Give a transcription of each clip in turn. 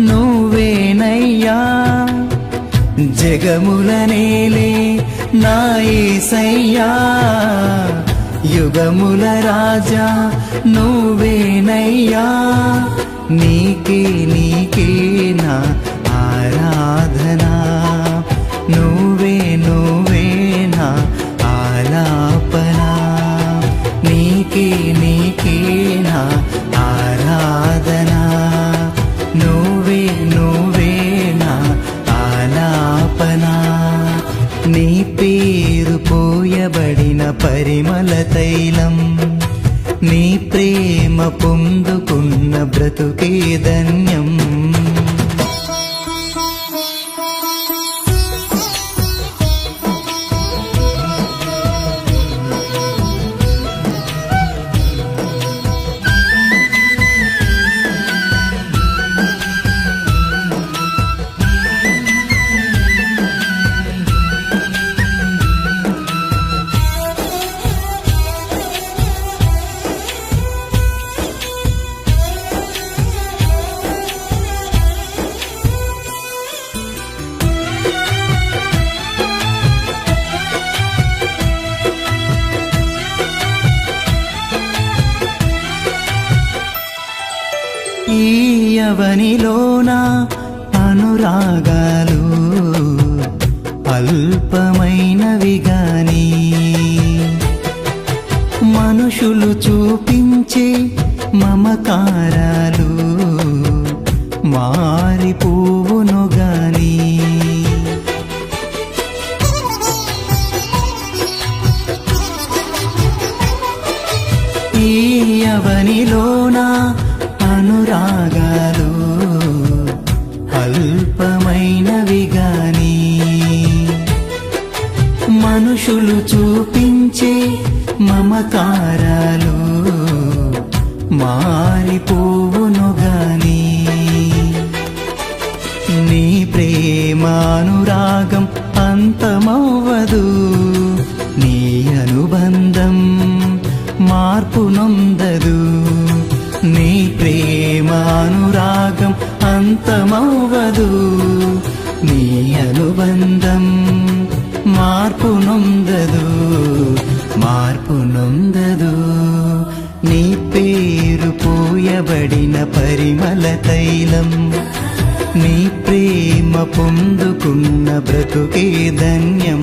నువ్వేనయ్యా. జగములనేలే నా యేసయ్యా యుగముల రాజా నువ్వేనయ్యా. నీకే నీకే నా ఆరాధనా. పోయబడిన పరిమళ తైలం నీ ప్రేమ పొందుకున్న బ్రతుకే ధన్యం. అవనిలోన అనురాగాలు అల్పమైనవి గాని. మనుషులు చూపించే మమకారాలు అల్పమైనవి గాని మనుషులు చూపించే మమకారాలు మారిపోవును గాని నీ ప్రేమానురాగం అంతమవ్వదు నీ అనుబంధం మార్పు ప్రేమానురాగం అంతమవ్వదు. నీ అనుబంధం మార్పు నొందదు మార్పు నొందదు. నీ పేరు పోయబడిన పరిమళ తైలం నీ ప్రేమ పొందుకున్న బ్రతుకే ధన్యం.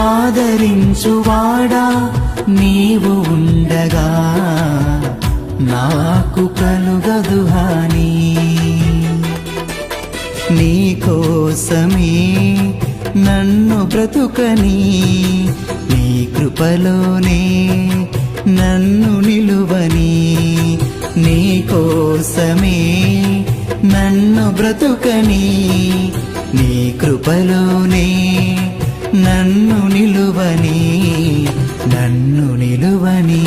ఆదరించువాడా? నీవు ఉండగా నాకు కలుగదు హాని. నీ కోసమే నన్ను బ్రతుకని. నీ కృపలోనే నన్ను నిలువని. నీ కోసమే నన్ను బ్రతుకని. నీ కృపలోనే నన్ను నిలువని నన్ను నిలువని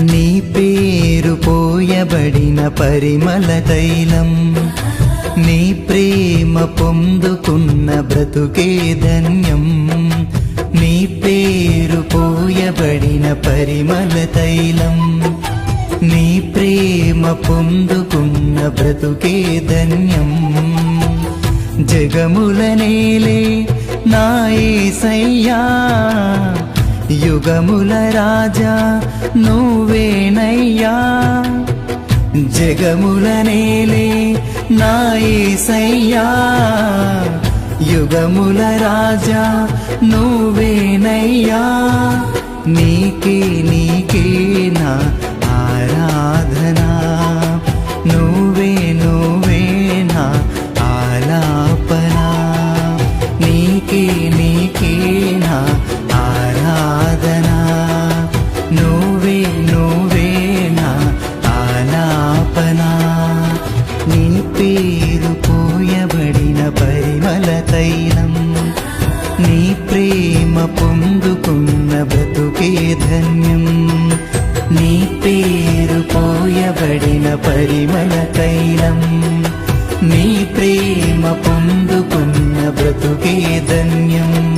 నీ పేరు పోయబడిన పరిమళ తైలం. నీ ప్రేమ పొందుకున్న బ్రతుకే ధన్యం. నీ పేరు పోయబడిన పరిమళ తైలం. నీ ప్రేమ పొందుకున్న బ్రతుకే ధన్యం. జగముల నేలే నా యేసయ్యా యుగముల రాజా నువ్వేనయ్యా. జగముల నేలే నా యేసయ్యా యుగముల రాజా నువ్వేనయ్యా. నీకే నీకే నా తైలం. నీ ప్రేమ పొందుకున్న బ్రతుకే ధన్యం.